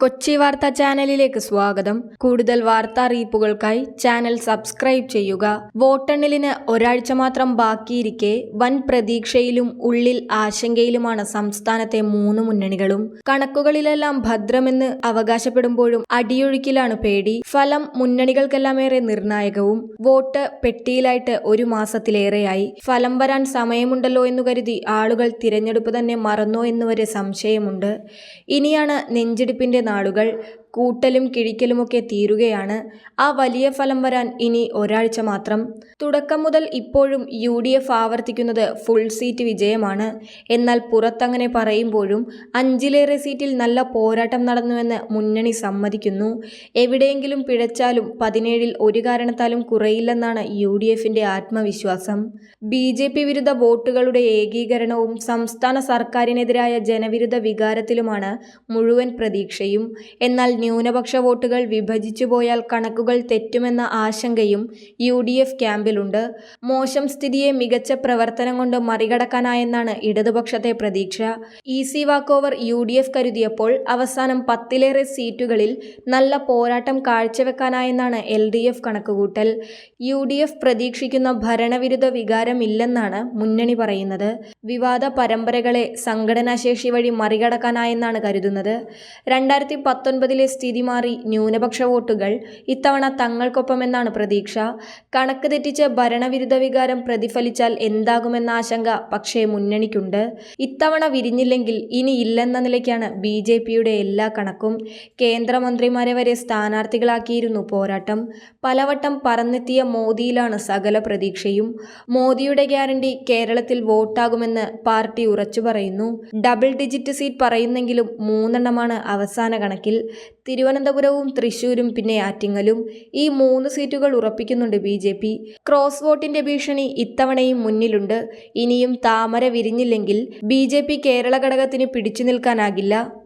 കൊച്ചി വാർത്താ ചാനലിലേക്ക് സ്വാഗതം. കൂടുതൽ വാർത്താ അറിയിപ്പുകൾക്കായി ചാനൽ സബ്സ്ക്രൈബ് ചെയ്യുക. വോട്ടെണ്ണലിന് ഒരാഴ്ച മാത്രം ബാക്കിയിരിക്കെ വൻ പ്രതീക്ഷയിലും ഉള്ളിൽ ആശങ്കയിലുമാണ് സംസ്ഥാനത്തെ മൂന്ന് മുന്നണികളും. കണക്കുകളിലെല്ലാം ഭദ്രമെന്ന് അവകാശപ്പെടുമ്പോഴും അടിയൊഴുക്കിലാണ് പേടി. ഫലം മുന്നണികൾക്കെല്ലാം ഏറെ നിർണായകവും. വോട്ട് പെട്ടിയിലായിട്ട് ഒരു മാസത്തിലേറെയായി. ഫലം വരാൻ സമയമുണ്ടല്ലോ എന്നു കരുതി ആളുകൾ തിരഞ്ഞെടുപ്പ് തന്നെ മറന്നോ എന്നുവരെ സംശയമുണ്ട്. ഇനിയാണ് നെഞ്ചിടിപ്പിന്റെ നാളുകൾ കൂട്ടലും കിഴിക്കലുമൊക്കെ തീരുകയാണ്. ആ വലിയ ഫലം വരാൻ ഇനി ഒരാഴ്ച മാത്രം. തുടക്കം മുതൽ ഇപ്പോഴും യു ഡി എഫ് ആവർത്തിക്കുന്നത് ഫുൾ സീറ്റ് വിജയമാണ്. എന്നാൽ പുറത്തങ്ങനെ പറയുമ്പോഴും അഞ്ചിലേറെ സീറ്റിൽ നല്ല പോരാട്ടം നടന്നുവെന്ന് മുന്നണി സമ്മതിക്കുന്നു. എവിടെയെങ്കിലും പിഴച്ചാലും പതിനേഴിൽ ഒരു കാരണത്താലും കുറയില്ലെന്നാണ് യു ഡി എഫിന്റെ ആത്മവിശ്വാസം. ബി ജെ പി വിരുദ്ധ വോട്ടുകളുടെ ഏകീകരണവും സംസ്ഥാന സർക്കാരിനെതിരായ ജനവിരുദ്ധ വികാരത്തിലുമാണ് മുഴുവൻ പ്രതീക്ഷയും. എന്നാൽ ന്യൂനപക്ഷ വോട്ടുകൾ വിഭജിച്ചു പോയാൽ കണക്കുകൾ തെറ്റുമെന്ന ആശങ്കയും യു ഡി എഫ് ക്യാമ്പിലുണ്ട്. മോശം സ്ഥിതിയെ മികച്ച പ്രവർത്തനം കൊണ്ട് മറികടക്കാനായെന്നാണ് ഇടതുപക്ഷത്തെ പ്രതീക്ഷ. Easy walkover U D F കരുതിയപ്പോൾ അവസാനം പത്തിലേറെ സീറ്റുകളിൽ നല്ല പോരാട്ടം കാഴ്ചവെക്കാനായെന്നാണ് എൽ ഡി എഫ് കണക്കുകൂട്ടൽ. യു ഡി എഫ് പ്രതീക്ഷിക്കുന്ന ഭരണവിരുദ്ധ വികാരമില്ലെന്നാണ് മുന്നണി പറയുന്നത്. വിവാദ പരമ്പരകളെ സംഘടനാശേഷി വഴി മറികടക്കാനായെന്നാണ് കരുതുന്നത്. രണ്ടായിരത്തി പത്തൊൻപതിലെ സ്ഥിതി മാറി ന്യൂനപക്ഷ വോട്ടുകൾ ഇത്തവണ തങ്ങൾക്കൊപ്പമെന്നാണ് പ്രതീക്ഷ. കണക്ക് തെറ്റിച്ച് ഭരണവിരുദ്ധ വികാരം പ്രതിഫലിച്ചാൽ എന്താകുമെന്ന ആശങ്ക പക്ഷേ മുന്നണിക്കുണ്ട്. ഇത്തവണ വിരിഞ്ഞില്ലെങ്കിൽ ഇനി ഇല്ലെന്ന നിലയ്ക്കാണ് ബി ജെ പിയുടെ എല്ലാ കണക്കും. കേന്ദ്രമന്ത്രിമാരെ വരെ സ്ഥാനാർത്ഥികളാക്കിയിരുന്നു പോരാട്ടം. പലവട്ടം പറന്നെത്തിയ മോദിയിലാണ് സകല പ്രതീക്ഷയും. മോദിയുടെ ഗ്യാരണ്ടി കേരളത്തിൽ വോട്ടാകുമെന്ന് പാർട്ടി ഉറച്ചു പറയുന്നു. ഡബിൾ ഡിജിറ്റ് സീറ്റ് പറയുന്നെങ്കിലും മൂന്നെണ്ണമാണ് അവസാന കണക്കിൽ. തിരുവനന്തപുരവും തൃശൂരും പിന്നെ ആറ്റിങ്ങലും ഈ മൂന്ന് സീറ്റുകൾ ഉറപ്പിക്കുന്നുണ്ട് ബി ജെ പി. ക്രോസ് വോട്ടിന്റെ ഭീഷണി ഇത്തവണയും മുന്നിലുണ്ട്. ഇനിയും താമര വിരിഞ്ഞില്ലെങ്കിൽ ബി ജെ പി കേരള ഘടകത്തിന് പിടിച്ചു നിൽക്കാനാകില്ല.